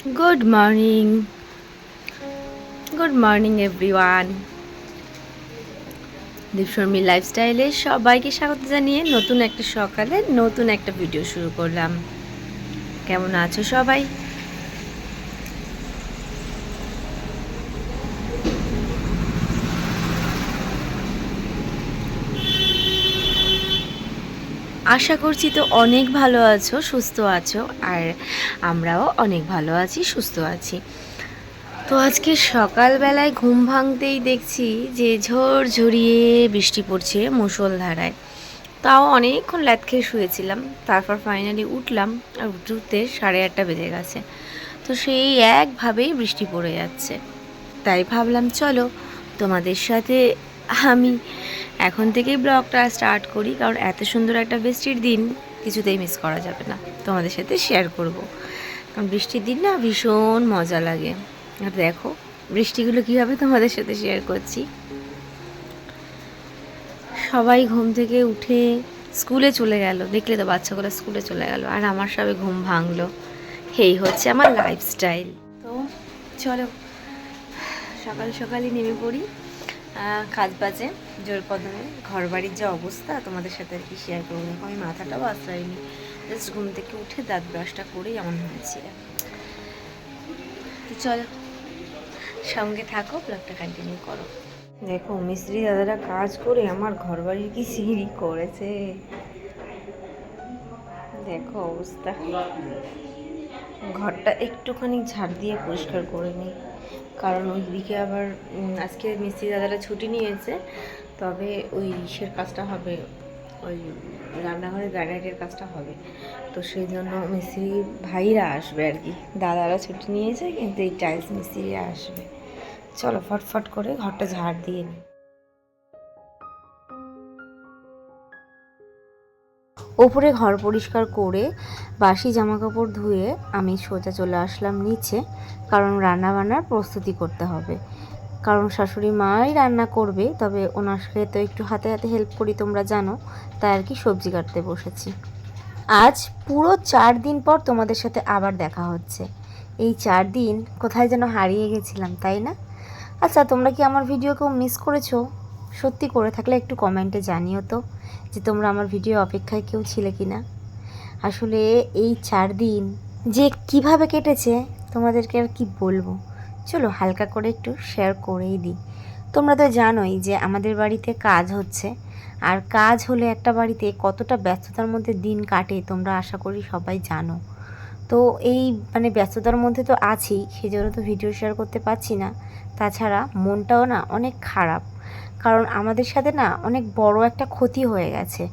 Good morning good morning everyone দীপশর্মী লাইফস্টাইলে সবাইকে স্বাগত জানিয়ে নতুন একটা সকালে নতুন একটা ভিডিও শুরু করলাম। কেমন আছো সবাই? আশা করছি তো অনেক ভালো আছো, সুস্থ আছো, আর আমরাও অনেক ভালো আছি, সুস্থ আছি। তো আজকে সকালবেলায় ঘুম ভাঙতেই দেখছি যে ঝড় ঝরিয়ে বৃষ্টি পড়ছে মুষলধারায়। তাও অনেকক্ষণ ল্যাদ খেয়ে শুয়েছিলাম, তারপর ফাইনালি উঠলাম, আর উঠতে উঠতে সাড়ে আটটা বেজে গেছে। তো সেই একভাবেই বৃষ্টি পড়ে যাচ্ছে। তাই ভাবলাম, চলো তোমাদের সাথে আমি এখন থেকেই ব্লগটা স্টার্ট করি, কারণ এত সুন্দর একটা বৃষ্টির দিন কিছুতেই মিস করা যাবে না। তোমাদের সাথে শেয়ার করব। কারণ বৃষ্টির দিন না ভীষণ মজা লাগে। আর দেখো, বৃষ্টিগুলো কীভাবে তোমাদের সাথে শেয়ার করছি। সবাই ঘুম থেকে উঠে স্কুলে চলে গেল। দেখলে তো বাচ্চাগুলো স্কুলে চলে গেল। আর আমার সবে ঘুম ভাঙলো। এই হচ্ছে আমার লাইফস্টাইল তো চলো, সকাল সকালই নেমে পড়ি কাজ বাজে। জোর কদমে ঘর বাড়ির যে অবস্থা, তোমাদের সাথে আর কি শেয়ার করব। দেখো আমি মাথাটাও আশ্রয়নি। জাস্ট ঘুম থেকে উঠে দাঁত ব্রাশটা করেই এমন হয়েছে। তো চলো, সঙ্গে থাকো ব্লগটা কন্টিনিউ করো। দেখো, মিস্ত্রি দাদারা কাজ করে আমার ঘর বাড়ির কি সিঁড়ি করেছে। দেখো অবস্থা। ঘরটা একটুখানি ঝাড় দিয়ে পরিষ্কার করে নিই। কারণ ওইদিকে আবার আজকে মিস্ত্রি দাদারা ছুটি নিয়েছে। তবে ওই ইসের কাজটা হবে, ওই রান্নাঘরের গ্রানাইটের কাজটা হবে। তো সেই জন্য মিস্ত্রি ভাইরা আসবে আর কি। দাদারা ছুটি নিয়েছে, কিন্তু এই টাইলস মিস্ত্রিরা আসবে। চলো ফটফট করে ঘরটা ঝাড় দিয়ে নিই ওপরে ঘর পরিষ্কার করে বাসি জামা কাপড় ধুয়ে আমি সোজা চলে আসলাম নিচে, কারণ রান্না বান্নার প্রস্তুতি করতে হবে। কারণ শাশুড়ি মাই রান্না করবে, তবে ওনাকে তো একটু হাতে হাতে হেল্প করি তোমরা জানো, তাই আর কি সবজি কাটতে বসেছি। আজ পুরো চার দিন পর তোমাদের সাথে আবার দেখা হচ্ছে। এই চার দিন কোথায় যেন হারিয়ে গেছিলাম, তাই না? আচ্ছা তোমরা কি আমার ভিডিও কেউ মিস করেছ? সত্যি করে থাকলে একটু কমেন্টে জানিও তো, যে তোমরা আমার ভিডিও অপেক্ষায় কেউ ছিলে কি না আসলে এই চার দিন যে কীভাবে কেটেছে, তোমাদেরকে আর কি বলব? চলো হালকা করে একটু শেয়ার করেই দিই। তোমরা তো জানোই যে আমাদের বাড়িতে কাজ হচ্ছে। আর কাজ হলে একটা বাড়িতে কতটা ব্যস্ততার মধ্যে দিন কাটে তোমরা আশা করি সবাই জানো। তো এই মানে ব্যস্ততার মধ্যে তো আছি সেই জন্য তো ভিডিও শেয়ার করতে পারছি না। তাছাড়া মনটাও না অনেক খারাপ। কারণ আমাদের সাথে না অনেক বড় একটা ক্ষতি হয়ে গেছে।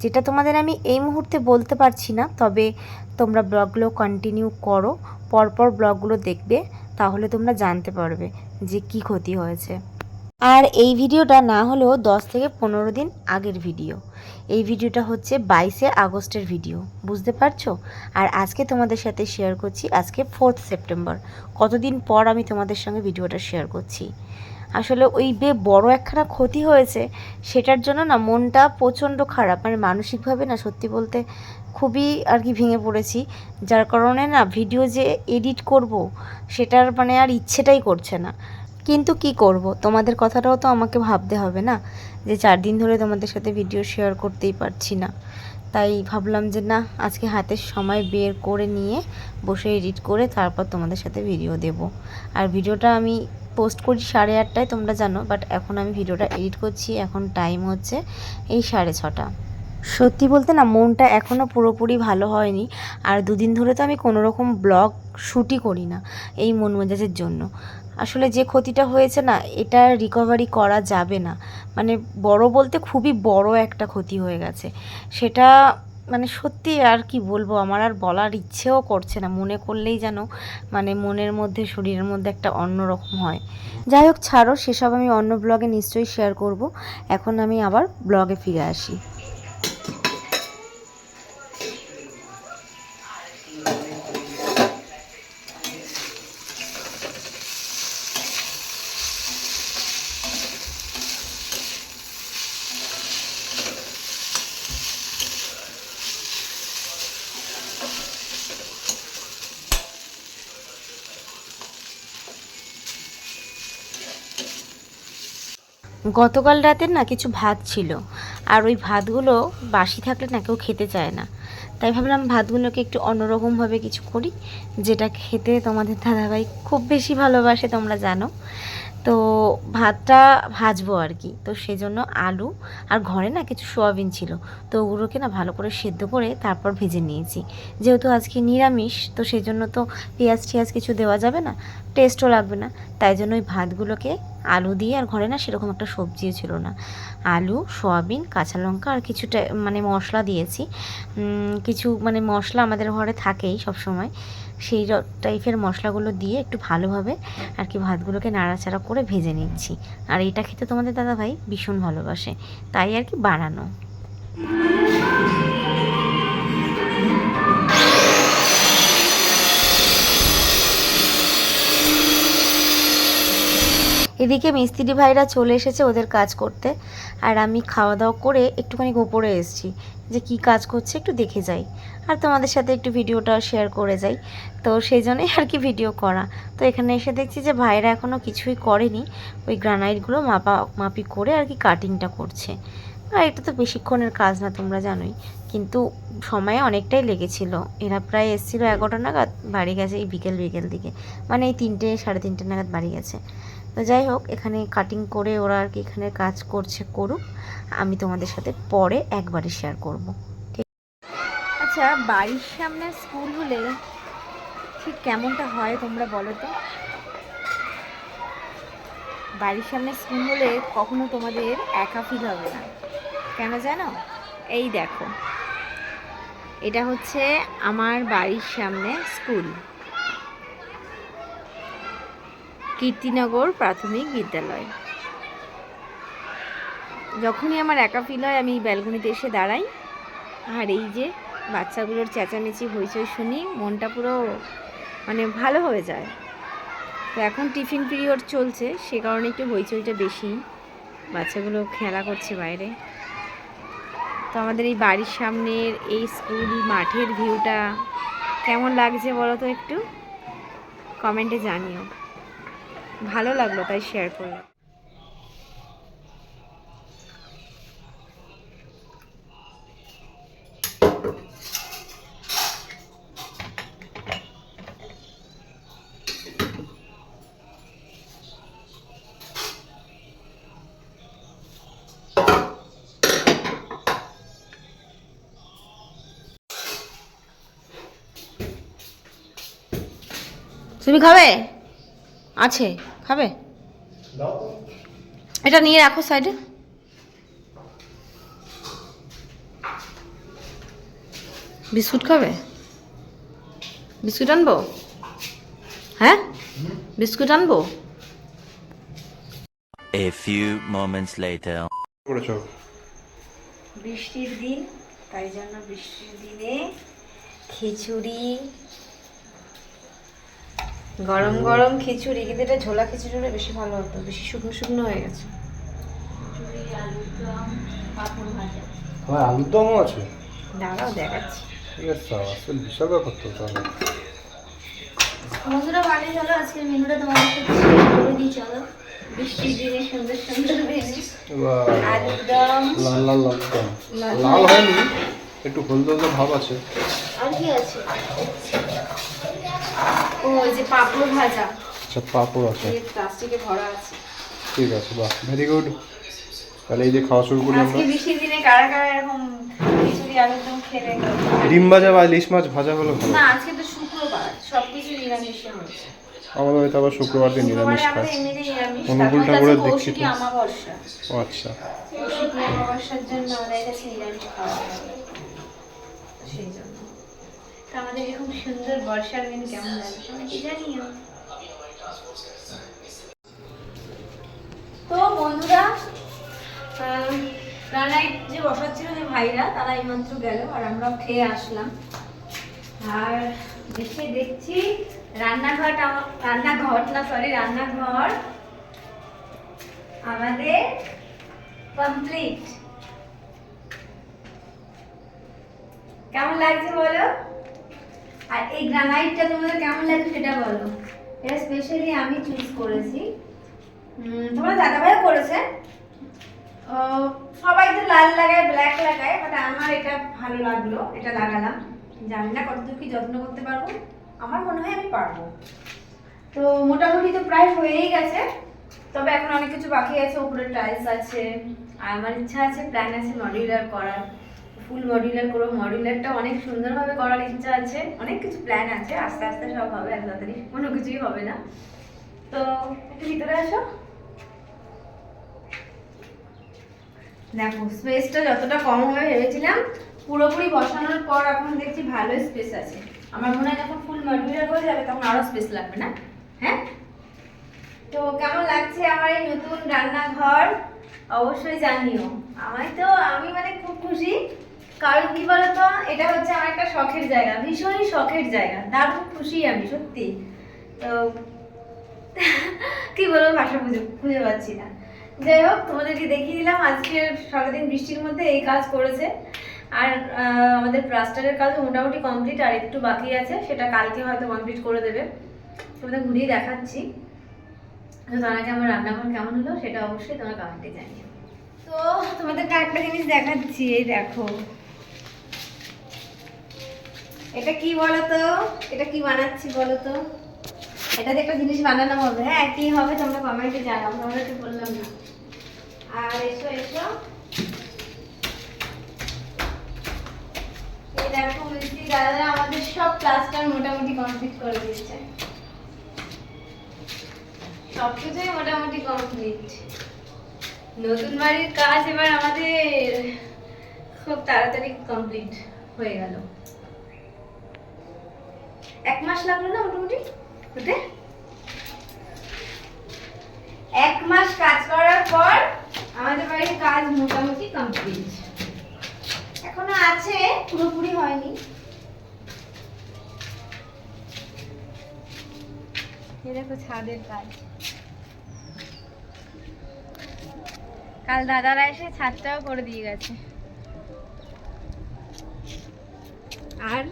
যেটা তোমাদের আমি এই মুহূর্তে বলতে পারছি না, তবে তোমরা ব্লগগুলো কন্টিনিউ করো, পরপর ব্লগগুলো দেখবে। তাহলে তোমরা জানতে পারবে যে কি ক্ষতি হয়েছে। আর এই ভিডিওটা না হলেও দশ থেকে পনেরো দিন আগের ভিডিও। এই ভিডিওটা হচ্ছে বাইশে আগস্টের ভিডিও, বুঝতে পারছ? আর আজকে তোমাদের সাথে শেয়ার করছি আজকে ফোর্থ সেপ্টেম্বর কতদিন পর আমি তোমাদের সঙ্গে ভিডিওটা শেয়ার করছি। আসলে ওই বে বড় একখানা ক্ষতি হয়েছে, সেটার জন্য না মনটা প্রচণ্ড খারাপ। মানে মানসিকভাবে না সত্যি বলতে খুবই আর কি ভেঙে পড়েছি। যার কারণে না ভিডিও যে এডিট করব, সেটার মানে আর ইচ্ছেটাই করছে না। কিন্তু কি করব? তোমাদের কথাটাও তো আমাকে ভাবতে হবে না, যে চার দিন ধরে তোমাদের সাথে ভিডিও শেয়ার করতেই পারছি না। তাই ভাবলাম যে না, আজকে হাতের সময় বের করে নিয়ে বসে এডিট করে তারপর তোমাদের সাথে ভিডিও দেব। আর ভিডিওটা আমি পোস্ট করি সাড়ে আটটায়, তোমরা জানো বাট এখন আমি ভিডিওটা এডিট করছি, এখন টাইম হচ্ছে এই সাড়ে ছটা। সত্যি বলতে না, মনটা এখনও পুরোপুরি ভালো হয়নি। আর দুদিন ধরে তো আমি কোনো রকম ব্লগ শ্যুটই করি না এই মন মেজাজের জন্য। আসলে যে ক্ষতিটা হয়েছে না, এটা রিকভারি করা যাবে না। মানে বড় বলতে খুবই বড় একটা ক্ষতি হয়ে গেছে। সেটা মানে সত্যি আর কি বলব, আমার আর বলার ইচ্ছেও করছে না। মনে করলেই যেন মানে মনের মধ্যে, শরীরের মধ্যে একটা অন্যরকম হয়। যাই হোক, ছাড়ো, সেসব আমি অন্য ব্লগে নিশ্চয়ই শেয়ার করব। এখন আমি আবার ব্লগে ফিরে আসি। গতকাল রাতের না কিছু ভাত ছিল। আর ওই ভাতগুলো বাসি থাকলে না কেউ খেতে চায় না। তাই ভাবলাম ভাতগুলোকে একটু অন্যরকমভাবে কিছু করি, যেটা খেতে তোমাদের দাদাভাই খুব বেশি ভালোবাসে, তোমরা জানো। তো ভাতটা ভাজবো আর কি। তো সেই জন্য আলু আর ঘরে না কিছু সোয়াবিন ছিল। তো ওগুলোকে না ভালো করে সেদ্ধ করে তারপর ভেজে নিয়েছি। যেহেতু আজকে নিরামিষ, তো সেই জন্য তো পেঁয়াজ টিয়াজ কিছু দেওয়া যাবে না টেস্টও লাগবে না। তাই জন্য ওই ভাতগুলোকে আলু দিয়ে, আর ঘরে না সেরকম একটা সবজিও ছিল না। আলু, সোয়াবিন, কাঁচা লঙ্কা আর কিছুটা মানে মশলা দিয়েছি। কিছু মানে মশলা আমাদের ঘরে থাকেই সব সময় সেই টাইপের মশলাগুলো দিয়ে একটু ভালোভাবে আর কি ভাতগুলোকে নাড়াচাড়া করে ভেজে নিচ্ছি। আর এটা খেতে তোমাদের দাদাভাই ভীষণ ভালোবাসে, তাই আর কি বানানো। এদিকে মিস্ত্রি ভাইরা চলে এসেছে ওদের কাজ করতে, আর আমি খাওয়া দাওয়া করে একটুখানি ওপরে এসেছি। যে কি কাজ করছে একটু দেখে যাই। আর তোমাদের সাথে একটু ভিডিওটা শেয়ার করে যাই। তো সেই জন্যই আর কি ভিডিও করা। তো এখানে এসে দেখছি যে ভাইরা এখনও কিছুই করেনি। ওই গ্রানাইটগুলো মাপা, মাপি করে আর কি কাটিংটা করছে। আর এটা তো বেশিক্ষণের কাজ না, তোমরা জানোই। কিন্তু সময় অনেকটাই লেগেছিল। এরা প্রায় এসেছিল এগারোটা নাগাদ, বাড়ি গেছে এই বিকেল বিকেল দিকে। মানে এই তিনটে, সাড়ে তিনটে নাগাদ বাড়ি গেছে। তো যাই হোক, এখানে কাটিং করে ওরা আর কি এখানে কাজ করছে করুক। আমি তোমাদের সাথে পরে একবারে শেয়ার করব। আচ্ছা বাড়ির সামনে স্কুল হলে ঠিক কেমনটা হয় তোমরা বলো তো? বাড়ির সামনে স্কুল হলে কখনো তোমাদের একা ফিল হবে না। কেন জানো? এই দেখো, এটা হচ্ছে আমার বাড়ির সামনে স্কুল। কীর্তিনগর প্রাথমিক বিদ্যালয়। যখনই আমার একা ফিল হয়, আমি ব্যালকনিতে এসে দাঁড়াই। আর এই যে বাচ্চাগুলোর চেঁচামেচি, হইচই শুনি মনটা পুরো মানে ভালো হয়ে যায়। তো এখন টিফিন পিরিয়ড চলছে, সে কারণে একটু হইচইটা বেশি। বাচ্চাগুলো খেলা করছে বাইরে। তো আমাদের এই বাড়ির সামনের এই স্কুল মাঠের ভিউটা কেমন লাগছে বলো তো একটু? কমেন্টে জানিও। ভালো লাগল তাই শেয়ার করলাম। তুমি খাবে? আছে খাবে? এটা নিয়ে রাখো সাইডে বিস্কুট খাবে? বিস্কুট আনব? হ্যাঁ? বিস্কুট আনব? A few moments later. করেছ? বৃষ্টির দিন তাই জন্য বৃষ্টির দিনে খিচুড়ি গরম গরম খিচুড়ি কিন্তু এটা ঝোলা খিচুড়ি হলে বেশি ভালো হতো বেশি শুকনো শুকনো হয়ে গেছে। আমার আলুর দমও আছে। দাঁড়াও দেখাচ্ছি। ঠিক আছে আসলে বিশাল ব্যাপার তো তাহলে। বন্ধুরা বাড়ি চলো আজকের মেনুটা তোমাদের সাথে শেয়ার করে দিই চলো। বৃষ্টির দিনে সুন্দর সুন্দর মেনু। আলুর দম। লাল লাল লাল লাল লাল হয়নি একটু হলদে হলদে ভাব আছে। আর কি আছে? ও ওই যে পাপড় ভাজা। আচ্ছা পাঁপড় আছে। প্লাস্টিকে ভরা আছে। ঠিক আছে বাহ ভেরি গুড তাহলে এই যে খাওয়া শুরু করি আমরা। আজকে বৃষ্টির দিনে কারা কারা এরকম খিচুড়ি আলুর দম খেলে? ডিম ভাজা বা ইলিশ মাছ ভাজা হলে ভালো। না আজকে তো শুক্রবার সবকিছু নিরামিষে হয়েছে আমাদের হয়তো আবার শুক্রবার দিন নিরামিষ খায় অনুকূল ঠাকুরের দীক্ষিত। ও আচ্ছা। কৌশিকী জন্য আমাদের কাছে নিরামিষ খাওয়া হয়। সেই জন্য। তো আমাদের এরকম সুন্দর বর্ষার দিন কেমন লাগে? কি জানিও তো বন্ধুরা রান্নায় যে বসাচ্ছিল যে ভাইরা, তারা এইমাত্র গেল আর আমরা খেয়ে আসলাম। আর এসে দেখছি রান্নাঘর আমা- রান্নাঘর, না সরি রান্নাঘর আমাদের কমপ্লিট কেমন লাগছে বলো? আর এই গ্রানাইটটা তোমাদের কেমন লাগছে সেটা বলো। এটা স্পেশালি আমি চুজ করেছি। তোমার দাদাভাইও করেছে। সবাই তো লাল লাগায় ব্ল্যাক লাগায় বাট আমার এটা ভালো লাগল, এটা লাগালাম। জানি না কতদূর কি যত্ন করতে পারব। আমার মনে হয় আমি পারব। তো মোটামুটি তো প্রায় হয়েই গেছে। তবে এখন অনেক কিছু বাকি আছে, উপরে টাইলস আছে আমার ইচ্ছা আছে প্ল্যান আছে মডিউলার করার। ফুল মডিউলার করব মডিউলারটা অনেক সুন্দরভাবে করার ইচ্ছা আছে। অনেক কিছু প্ল্যান আছে। আস্তে আস্তে সব হবে এত তাড়াতাড়ি কোনো কিছুই হবে না। তো একটু ভিতরে আসো। দেখো স্পেসটা যতটা কম হবে ভেবেছিলাম, পুরোপুরি বসানোর পর এখন দেখছি ভালো স্পেস আছে। আমার মনে হয় যখন ফুল মডিউলার হয়ে যাবে তখন আরও স্পেস লাগবে না? হ্যাঁ? তো কেমন লাগছে আমার এই নতুন রান্নাঘর? অবশ্যই জানিও। আমায় তো, আমি মানে খুব খুশি। কারণ কি বলতো? এটা হচ্ছে আমার একটা শখের জায়গা, ভীষণই শখের জায়গা। দারুণ খুশি আমি, সত্যি। তো, কি বলব, ভাষা বুঝে খুঁজে পাচ্ছি না। যাই হোক, তোমাদেরকে দেখিয়ে দিলাম, আজকে সারাদিন বৃষ্টির মধ্যে এই কাজ করেছে। আর আমাদের প্লাস্টারের কাজ মোটামুটি কমপ্লিট আর একটু বাকি আছে, সেটা কালকে হয়তো কমপ্লিট করে দেবে। তোমাদের ঘুরিয়ে দেখাচ্ছি। তো তার আগে আমার রান্নাঘর কেমন হলো, সেটা অবশ্যই তোমার কমেন্টে জানিও। তো, তোমাদেরকে একটা জিনিস দেখাচ্ছি, এই দেখো। এটা কি বলো তো এটা কি বানাচ্ছি বলো তো এটাতে একটা জিনিস বানানো হবে। হ্যাঁ কি হবে তোমরা কমেন্টে জানাও। তোমাদেরকে বললাম না। আর এসো এসো। এই দেখো মিস্ত্রি দাদারা আমাদের সব প্লাস্টার মোটামুটি কমপ্লিট করে দিচ্ছে সব কিছুই মোটামুটি কমপ্লিট নতুন বাড়ির কাজ এবার আমাদের খুব তাড়াতাড়ি কমপ্লিট হয়ে গেল। এক মাস লাগল না মোটামুটি? হতে এক মাস কাজ করার পর আমাদের বাড়ির কাজ মোটামুটি কমপ্লিট এখনও আছে, পুরোপুরি হয়নি। দেখো ছাদের কাজ। কাল দাদারা এসে ছাদটাও করে দিয়ে গেছে। আর?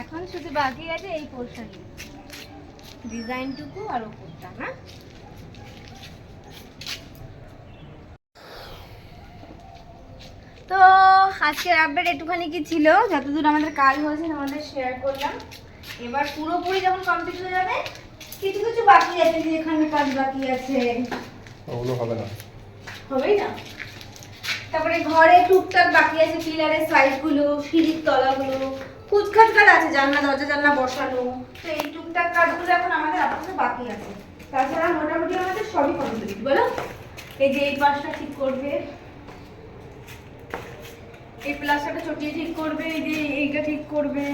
এখন শুধু বাকি আছে এই পোর্শন ডিজাইনটুকু আর ওপরটা না? তো আজকের আপডেট একটুখানি কি ছিল? যতদূর আমাদের কাজ হয়েছে আমাদের শেয়ার করলাম। এবার পুরোপুরি যখন কমপ্লিট হয়ে যাবে কিছু কিছু বাকি আছে যে এখানে কাজ বাকি আছে। ওগুলো হবে না। হবেই না। তারপরে ঘরে টুকটাক বাকি আছে পিলারের সাইডগুলো সিঁড়ির তলাগুলো। কুচখাট কাজ আছে, জানলা, দরজা, জানলা বসানো। তো এই টুকটাক কাজগুলো এখন আমাদের আপাতত বাকি আছে। তাছাড়া মোটামুটি আমাদের সবই কমপ্লিট বলো? এই যে এই পাশটা ঠিক করবে। এই প্লাস্টারটা চটিয়ে ঠিক করবে, এই যে এইটা ঠিক করবে।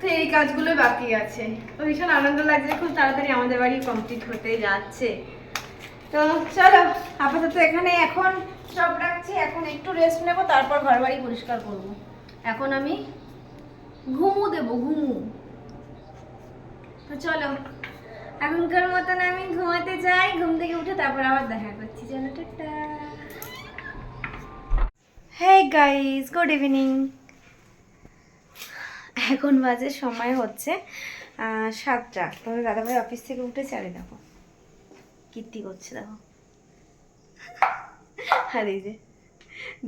তো এই কাজগুলো বাকি আছে। তো ভীষণ আনন্দ লাগছে, খুব তাড়াতাড়ি আমাদের বাড়ি কমপ্লিট হতে যাচ্ছে। তো চলো, আপাতত এখানে এখন সব রাখছি। এখন একটু রেস্ট নেব, তারপর ঘর বাড়ি পরিষ্কার করব। এখন আমি ঘুমু দেবো, ঘুমু। তো চলো, এখনকার মতন আমি ঘুমাতে যাই, ঘুম থেকে উঠে তারপর আবার দেখা করছি। চলো, টাটা। হ্যাঁ গাইস গুড ইভিনিং এখন বাজে সময় হচ্ছে সাতটা। তোমাদের দাদাভাই অফিস থেকে উঠে আরে দেখো, কীর্তি করছে, দেখো। আর এই যে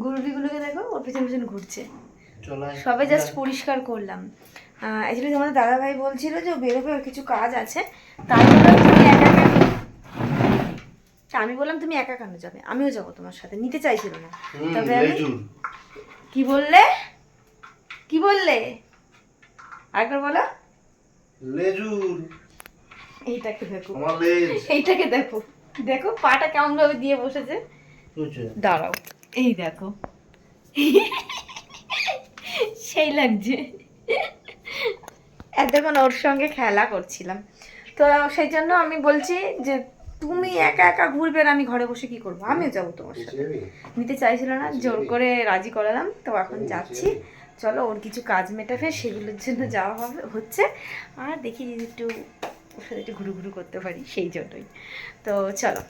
গুরুবিগুলোকে দেখো, ওর পেছন পেছন ঘুরছে। সবে জাস্ট পরিষ্কার করলাম। অ্যাকচুয়ালি তোমাদের দাদা ভাই বলছিল যে বেরোবে ওর কিছু কাজ আছে। তারপরে তুমি একা একা আমি বললাম তুমি একা কেন যাবে? আমিও যাব তোমার সাথে। নিতে চাইছিল না। তবে আমি কি বললে? কি বললে? আরেকবার বলো। লেজুর। এইটাকে দেখো। এইটাকে দেখো। দেখো পাটা কেমন ভাবে দিয়ে বসেছে। দাঁড়াও। এই দেখো। সেই লাগছে। এতক্ষণ ওর সঙ্গে খেলা করছিলাম। তো সেই জন্য আমি বলছি যে তুমি একা একা ঘুরবে আর আমি ঘরে বসে কি করব? আমিও যাব তোমার সাথে। নিতে চাইছিল না জোর করে রাজি করালাম। তো এখন যাচ্ছি। চলো ওর কিছু কাজ মেটাবে সেগুলোর জন্য যাওয়া হবে হচ্ছে। আর দেখি যদি একটু ওর সাথে একটু ঘুরু ঘুরু করতে পারি সেই জন্যই। তো চলো।